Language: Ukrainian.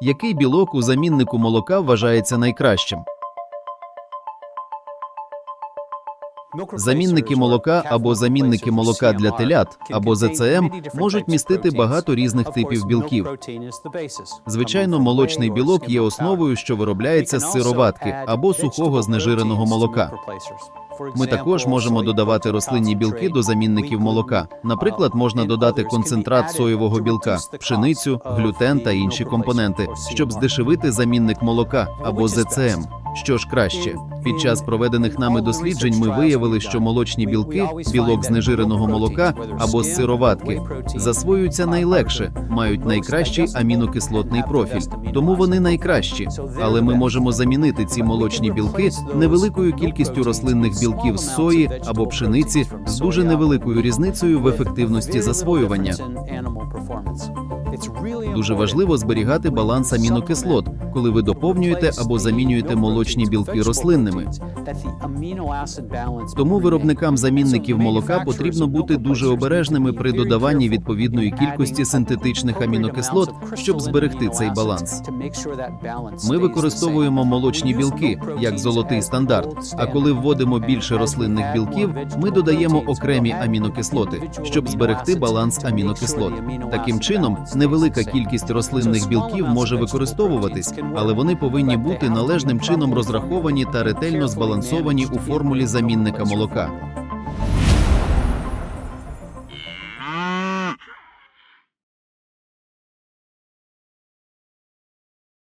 Який білок у заміннику молока вважається найкращим? Замінники молока або замінники молока для телят або ЗЦМ можуть містити багато різних типів білків. Звичайно, молочний білок є основою, що виробляється з сироватки або сухого знежиреного молока. Ми також можемо додавати рослинні білки до замінників молока. Наприклад, можна додати концентрат соєвого білка, пшеницю, глютен та інші компоненти, щоб здешевити замінник молока або ЗЦМ. Що ж краще, під час проведених нами досліджень ми виявили, що молочні білки, білок знежиреного молока або з сироватки, засвоюються найлегше, мають найкращий амінокислотний профіль, тому вони найкращі. Але ми можемо замінити ці молочні білки невеликою кількістю рослинних білків з сої або пшениці з дуже невеликою різницею в ефективності засвоювання. Дуже важливо зберігати баланс амінокислот, коли ви доповнюєте або замінюєте молочні білки рослинними. Тому виробникам замінників молока потрібно бути дуже обережними при додаванні відповідної кількості синтетичних амінокислот, щоб зберегти цей баланс. Ми використовуємо молочні білки як золотий стандарт. А коли вводимо більше рослинних білків, ми додаємо окремі амінокислоти, щоб зберегти баланс амінокислот. Таким чином, невелика кількість рослинних білків може використовуватись, але вони повинні бути належним чином розраховані та ретельно збалансовані у формулі замінника молока.